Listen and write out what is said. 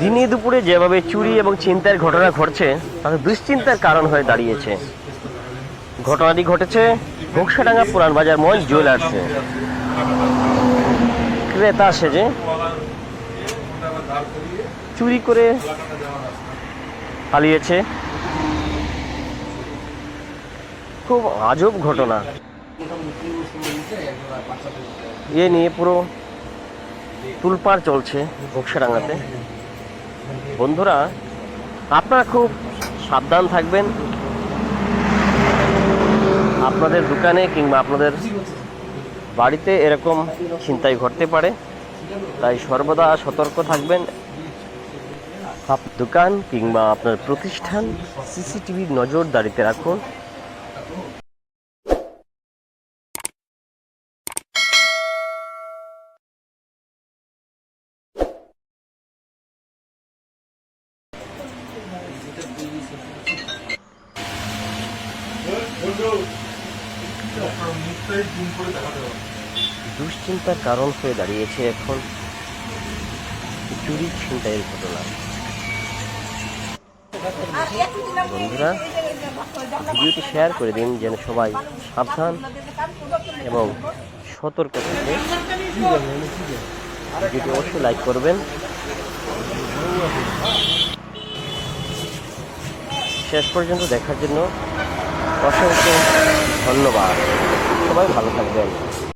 দিনে দুপুরে যেভাবে চুরি এবং চিন্তার ঘটনা ঘটছে, তাতে দুশ্চিন্তার কারণ হয়ে দাঁড়িয়েছে। ঘটনাটি ঘটেছে ঘোকসাডাঙ্গা পুরান বাজার মঞ্চ জুয়েলার্সে। ক্রেতা সেজে চুরি করে পালিয়েছে। খুব আজব ঘটনা। এ নিয়ে পুরো তুলপাড় চলছে ঘোকসাডাঙ্গাতে বন্ধুরা, আপনারা খুব সাবধান থাকবেন। আপনাদের দোকানে কিংবা আপনাদের বাড়িতে এরকম চিন্তাই ঘটতে পারে। তাই সর্বদা সতর্ক থাকবেন। দোকান কিংবা আপনার প্রতিষ্ঠান সিসিটিভির নজরদারিতে রাখুন। দুশ্চিন্তার কারণ হয়ে দাঁড়িয়েছে এখন চুরি ছিনতাইয়ের ঘটনা। বন্ধুরা, ভিডিওটি শেয়ার করে দিন যেন সবাই সাবধান এবং সতর্ক থাকে ভিডিওটি অবশ্যই লাইক করবেন। শেষ পর্যন্ত দেখার জন্য অসংখ্য ধন্যবাদ। সবাই ভালো থাকবেন।